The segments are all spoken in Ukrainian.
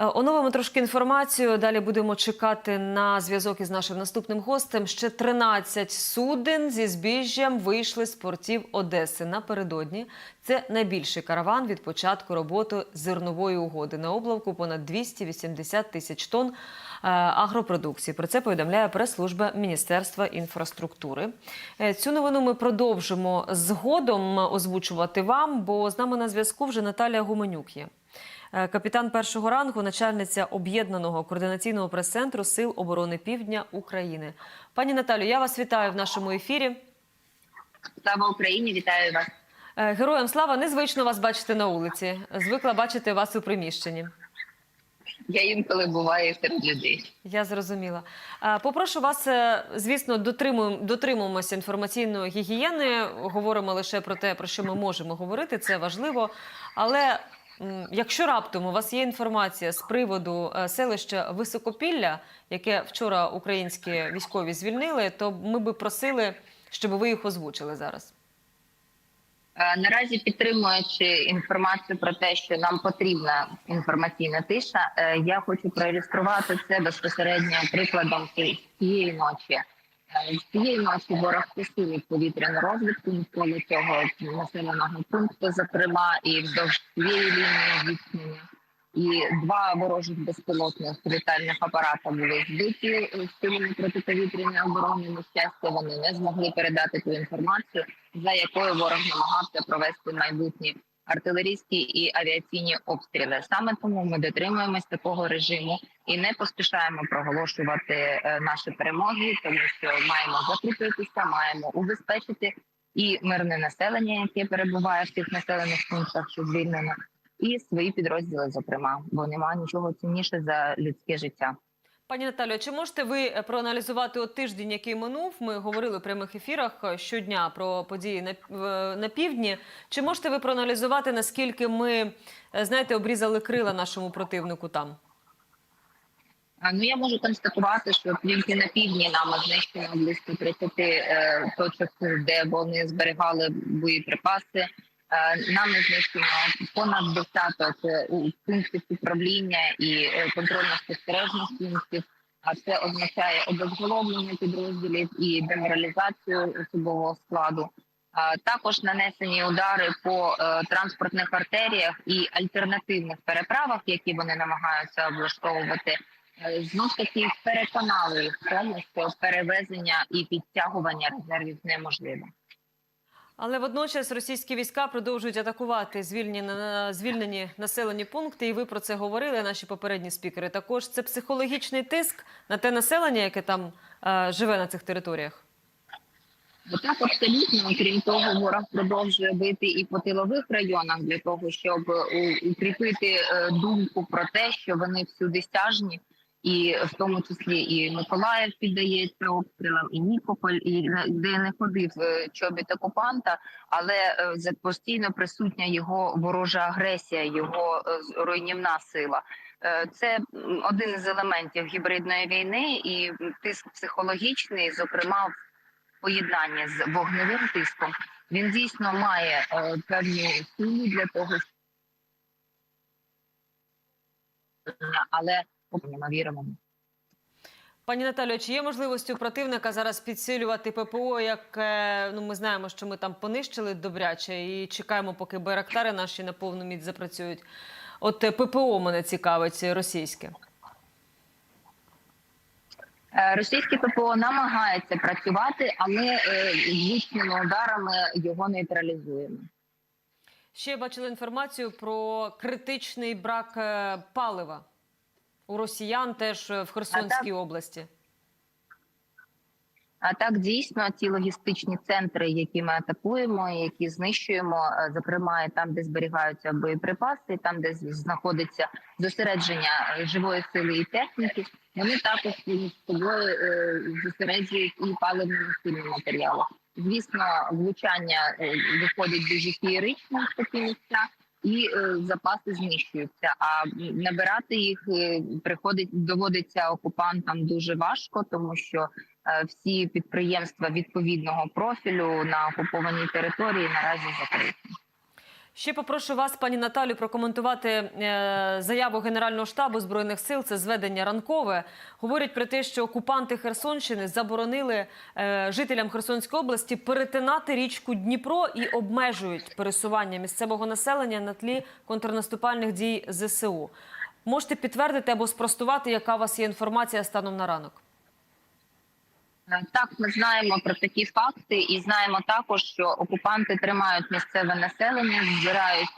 Е, Оновимо трошки інформацію. Далі будемо чекати на зв'язок із нашим наступним гостем. Ще 13 суден зі збіжжям вийшли з портів Одеси напередодні. Це найбільший караван від початку роботи зернової угоди. На облавку понад 280 тисяч тонн е, агропродукції. Про це повідомляє прес-служба Міністерства інфраструктури. Е, Цю новину ми продовжимо згодом озвучувати вам, бо з нами на зв'язку вже Наталія Гуменюк є. Е, Капітан першого рангу, начальниця об'єднаного координаційного прес-центру Сил оборони Півдня України. Пані Наталю, я вас вітаю в нашому ефірі. Слава Україні, вітаю вас. Е, Героям слава незвично вас бачити на вулиці. Звикла бачити вас у приміщенні. Я інколи буваю серед людей. Я зрозуміла. Е, Попрошу вас, звісно, дотримуємо, дотримуємося інформаційної гігієни. Говоримо лише про те, про що ми можемо говорити. Це важливо. Але якщо раптом у вас є інформація з приводу е, селища Високопілля, яке вчора українські військові звільнили, то ми би просили, щоб ви їх озвучили зараз. Е, Наразі підтримуючи інформацію про те, що нам потрібна інформаційна тиша, е, я хочу проілюструвати це безпосередньо прикладом цієї ночі. Е, З цієї ночі ворог посилив повітряну розвідку навколо цього населеного пункту, зокрема, і вздовж цієї лінії зіткнення. І два ворожих безпілотних літальних апарата були збиті силами протиповітряної оборони. На щастя, вони не змогли передати ту інформацію, за якою ворог намагався провести майбутні артилерійські і авіаційні обстріли. Саме тому ми дотримуємось такого режиму і не поспішаємо проголошувати е, наші перемоги, тому що маємо закріпитися, маємо убезпечити і мирне населення, яке перебуває в тих населених пунктах, що звільнено, і свої підрозділи, зокрема, бо немає нічого цінніше за людське життя. Пані Наталю, чи можете ви е, проаналізувати от тиждень, який минув? Ми говорили в прямих ефірах е, щодня про події на, на півдні. Чи можете ви проаналізувати, наскільки ми, е, знаєте, обрізали крила нашому противнику там? Ну я можу констатувати, що тільки на півдні нами знищено близько 30 е, точок, де вони зберігали боєприпаси. Е, нами знищено понад десяток е, пунктів управління і е, контрольно-спостережних пунктів. А це означає обезголовлення підрозділів і деморалізацію особового складу. Також нанесені удари по транспортних артеріях і альтернативних переправах, які вони намагаються облаштовувати. Знов таки переконали їх в тому, що перевезення і підтягування резервів неможливо. Але водночас російські війська продовжують атакувати звільнені, звільнені населені пункти, і ви про це говорили, наші попередні спікери. Також це психологічний тиск на те населення, яке там е, живе на цих територіях. Так абсолютно, крім того, ворог продовжує бити і по тилових районах для того, щоб е, укріпити е, думку про те, що вони всюди стяжні, і в тому числі і Миколаїв піддається обстрілам, і Нікополь, і де не ходив е, чобіт окупанта, але е, постійно присутня його ворожа агресія, його е, руйнівна сила. Це один із елементів гібридної війни і тиск психологічний, зокрема в поєднанні з вогневим тиском, він дійсно має певну силу для того, але ми віримо. Пані Наталю, чи є можливості у противника зараз підсилювати ППО? Як е, ну ми знаємо, що ми там понищили добряче і чекаємо, поки байрактари наші на повну міць запрацюють. От е, ППО мене цікавить російське. Е, Російське ППО намагається працювати, але е, влучними ударами його нейтралізуємо. Ще бачила інформацію про критичний брак е, палива у росіян, теж е, в Херсонській області. А так дійсно ці логістичні центри, які ми атакуємо, які знищуємо, е, зокрема там, де зберігаються боєприпаси, там, де знаходиться зосередження е, живої сили і техніки, вони також між собою зосереджують і паливно-мастильні матеріали. Звісно, влучання виходять дуже феєрично в такі місця. І е, запаси знищуються. А набирати їх е, приходить доводиться окупантам дуже важко, тому що е, всі підприємства відповідного профілю на окупованій території наразі закриті. Ще попрошу вас, пані Наталю, прокоментувати е, заяву Генерального штабу збройних сил. Це зведення ранкове. Говорять про те, що окупанти Херсонщини заборонили е, жителям Херсонської області перетинати річку Дніпро і обмежують пересування місцевого населення на тлі контрнаступальних дій ЗСУ. Можете підтвердити або спростувати, яка у вас є інформація станом на ранок? Е, Так, ми знаємо про такі факти, і знаємо також, що окупанти тримають місцеве населення, збирають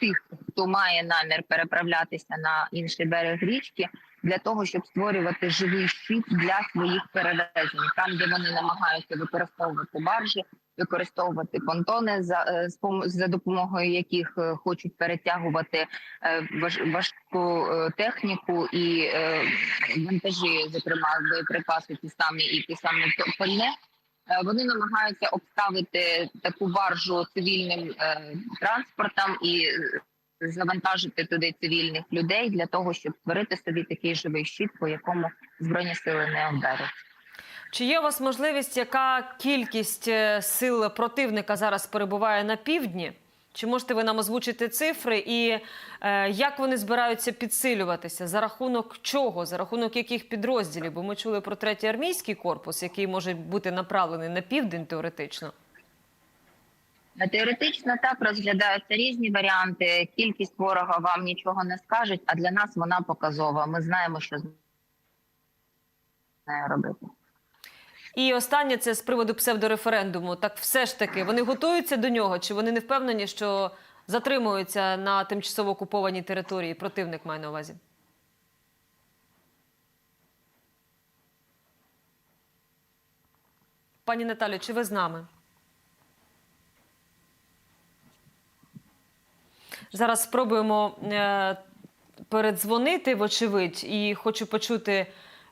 тих, хто має намір переправлятися на інший берег річки, для того, щоб створювати живий щит для своїх перевезень, там де вони намагаються використовувати баржі, використовувати понтони, за е, за допомогою яких е, хочуть перетягувати е, важку техніку і вантажі, зокрема боєприпаси, ті самі і ті самі пальне. Вони намагаються обставити таку баржу цивільним транспортом і завантажити туди цивільних людей для того, щоб створити собі такий живий щит, по якому збройні сили не обдарять. Чи є у вас можливість, яка кількість е, сил противника зараз перебуває на півдні? Чи можете ви нам озвучити цифри і е, як вони збираються підсилюватися? За рахунок чого? За рахунок яких підрозділів? Бо ми чули про третій армійський корпус, який може бути направлений на південь теоретично. Е, Теоретично так розглядаються різні варіанти. Кількість ворога вам нічого не скаже, а для нас вона показова. Ми знаємо, що з нею робити. І останнє це з приводу псевдореферендуму. Так все ж таки вони готуються до нього, чи вони не впевнені, що затримуються на тимчасово окупованій території? Противник має на увазі. Пані Наталю, чи ви з нами? Зараз спробуємо е, передзвонити, вочевидь, і хочу почути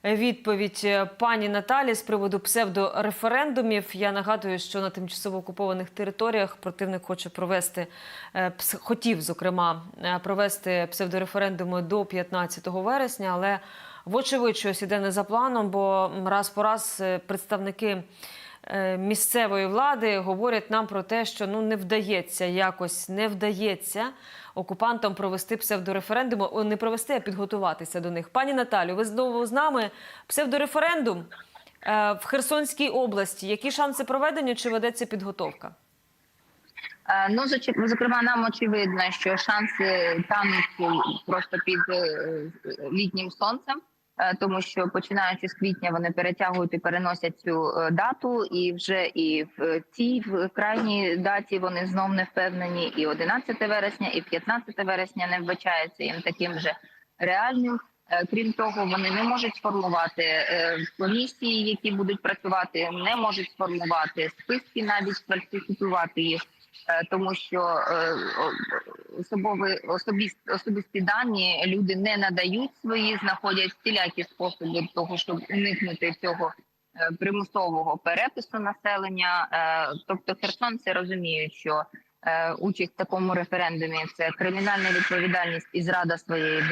відповідь е, пані Наталі з приводу псевдореферендумів. Я нагадую, що на тимчасово окупованих територіях противник хоче провести е, хотів, зокрема, е, провести псевдореферендуми до 15 вересня, але вочевидь щось іде не за планом, бо раз по раз представники місцевої влади говорять нам про те, що ну не вдається якось не вдається окупантам провести псевдореферендуми, О, не провести, а підготуватися до них. Пані Наталю, ви знову з нами. Псевдореферендум е, в Херсонській області. Які шанси проведення чи ведеться підготовка? Е, Ну, зокрема, нам очевидно, що шанси тануть просто під е, літнім сонцем, е, тому що починаючи з квітня вони перетягують і переносять цю е, дату, і вже і в цій в крайній даті вони знов не впевнені. І 11 вересня, і 15 вересня не вбачається їм таким же реальним. Е, Крім того, вони не можуть сформувати е, комісії, які будуть працювати, не можуть сформувати списки, навіть фальсифікувати їх. Е, тому що е, особові особисті, особисті дані люди не надають свої, знаходять всілякі способи того, щоб уникнути цього е, примусового перепису населення. Тобто херсонці розуміють, що участь в такому референдумі це кримінальна відповідальність і зрада своєї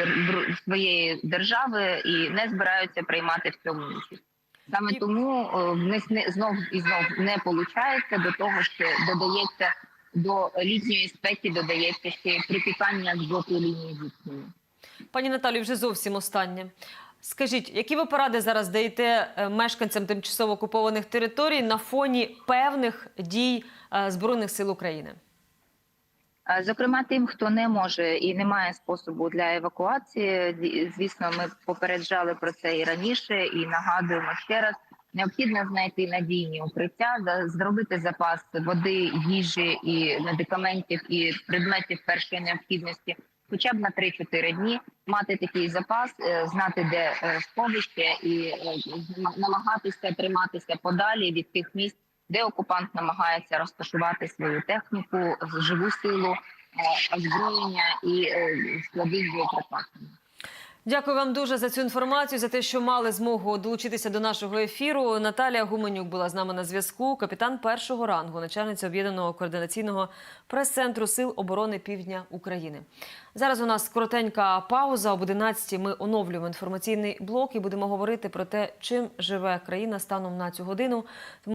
своєї держави, і не збираються приймати в цьому участь. Саме тому е, в них не знов і знов не виходить до того, що додається до літньої спеки, додається ще припікання з боку лінії зіткнення. Пані Наталі, вже зовсім останнє. Скажіть, які ви поради зараз даєте е, мешканцям тимчасово окупованих територій на фоні певних дій е, Збройних сил України? Е, Зокрема, тим, хто не може і не має способу для евакуації, звісно, ми попереджали про це і раніше, і нагадуємо ще раз. Необхідно знайти надійні укриття, зробити запас води, їжі і медикаментів і предметів першої необхідності, хоча б на 3-4 дні мати такий запас, е, знати, де е, сховище, і намагатися триматися подалі від тих місць, де окупант намагається розташувати свою техніку, живу силу, е, озброєння і е, склади з. Дякую вам дуже за цю інформацію, за те, що мали змогу долучитися до нашого ефіру. Наталія Гуменюк була з нами на зв'язку. Капітан першого рангу, начальниця об'єднаного координаційного прес-центру Сил оборони Півдня України. Зараз у нас коротенька пауза. Об 11 ми оновлюємо інформаційний блок і будемо говорити про те, чим живе країна станом на цю годину.